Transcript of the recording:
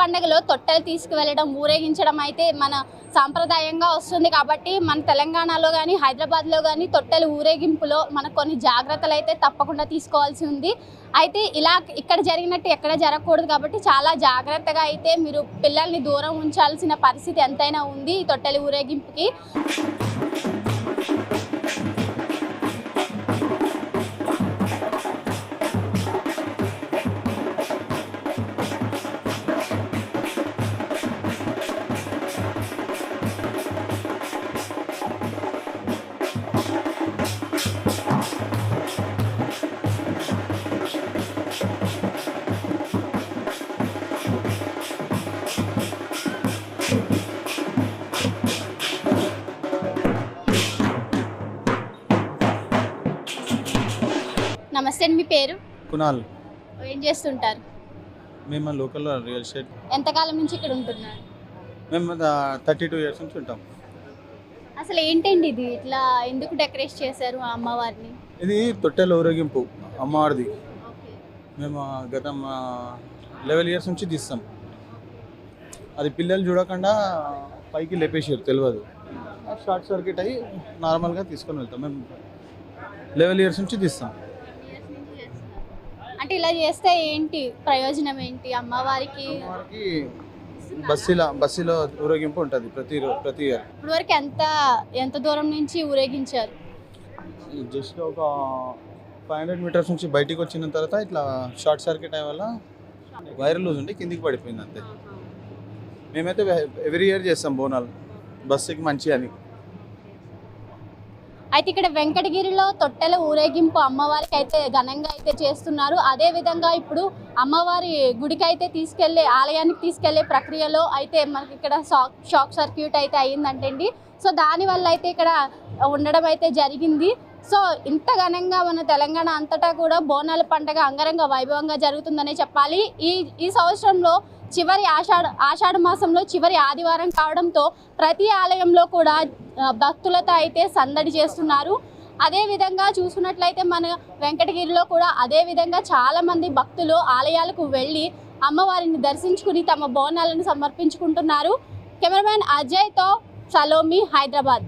పండుగలో తొట్టెలు తీసుకువెళ్ళడం ఊరేగించడం అయితే మన సాంప్రదాయంగా వస్తుంది కాబట్టి మన తెలంగాణలో కానీ హైదరాబాద్లో కానీ తొట్టెలు ఊరేగింపులో మనకు కొన్ని జాగ్రత్తలు అయితే తప్పకుండా తీసుకోవాల్సి ఉంది. అయితే ఇలా ఇక్కడ జరిగినట్టు ఎక్కడ జరగకూడదు కాబట్టి చాలా జాగ్రత్తగా అయితే మీరు పిల్లల్ని దూరం ఉంచాల్సిన పరిస్థితి ఎంతైనా ఉంది ఈ తొట్టెలు ఊరేగింపుకి. నమస్తే అండి మీ పేరు? కునాల్. ఏం చేస్తుంటారు? మేము లోకల్లో రియల్ ఎస్టేట్. ఎంతకాలం నుంచి ఇక్కడ ఉంటున్నారు? మేము థర్టీ టూ ఇయర్స్ నుంచి ఉంటాం. అసలు ఏంటండి ఇది? ఇట్లా ఎందుకు డెకరేట్ చేశారు ఆ అమ్మవారిని? ఇది తొట్టెల ఊరేగింపు అమ్మవారిది. మేము గత లెవెల్ ఇయర్స్ నుంచి తీస్తాం. అది పిల్లలు చూడకుండా పైకి లేపేసారు తెలియదు షార్ట్ సర్క్యూట్ అయ్యి నార్మల్గా తీసుకొని వెళ్తాం. మేము లెవెల్ ఇయర్స్ నుంచి తీస్తాం. అంటే ఇలా చేస్తే ఏంటి? ప్రయోజనం ఏంటి? అమ్మవారికి అమ్మవారికి బస్సులో బస్సులో ఊరేగింపు ఉంటుంది ప్రతి రో- ప్రతి ఇయర్ ఇప్పుడు వరకు ఎంత ఎంత దూరం నుంచి ఊరేగించారు? జస్ట్ ఒక ఫైవ్ హండ్రెడ్ మీటర్స్ నుంచి బయటికి వచ్చిన తర్వాత ఇట్లా షార్ట్ సర్క్యూట్ అయ్యే వల్ల వైర్ లూజ్ ఉండి కిందికి పడిపోయింది అంతే. మేమైతే ఎవ్రీ ఇయర్ చేస్తాం బోనాలు. బస్సుకి మంచి అని. అయితే ఇక్కడ వెంకటగిరిలో తొట్టెల ఊరేగింపు అమ్మవారికి అయితే ఘనంగా అయితే చేస్తున్నారు. అదే విధంగా ఇప్పుడు అమ్మవారి గుడికి అయితే తీసుకెళ్ళే ఆలయానికి తీసుకెళ్ళే ప్రక్రియలో అయితే మనకి ఇక్కడ షాక్ షాక్ సర్క్యూట్ అయితే అయ్యిందంటండి. సో దానివల్ల అయితే ఇక్కడ ఉండడం అయితే జరిగింది. సో ఇంత ఘనంగా మన తెలంగాణ అంతటా కూడా బోనాల పండగ అంగరంగ వైభవంగా జరుగుతుందనే చెప్పాలి. ఈ ఈ సంవత్సరంలో చివరి ఆషాఢ ఆషాఢ మాసంలో చివరి ఆదివారం కావడంతో ప్రతి ఆలయంలో కూడా భక్తులతో అయితే సందడి చేస్తున్నారు. అదేవిధంగా చూసుకున్నట్లయితే మన వెంకటగిరిలో కూడా అదే విధంగా భక్తులు ఆలయాలకు వెళ్ళి అమ్మవారిని దర్శించుకుని తమ బోనాలను సమర్పించుకుంటున్నారు. కెమెరామ్యాన్ అజయ్తో సలోమి హైదరాబాద్.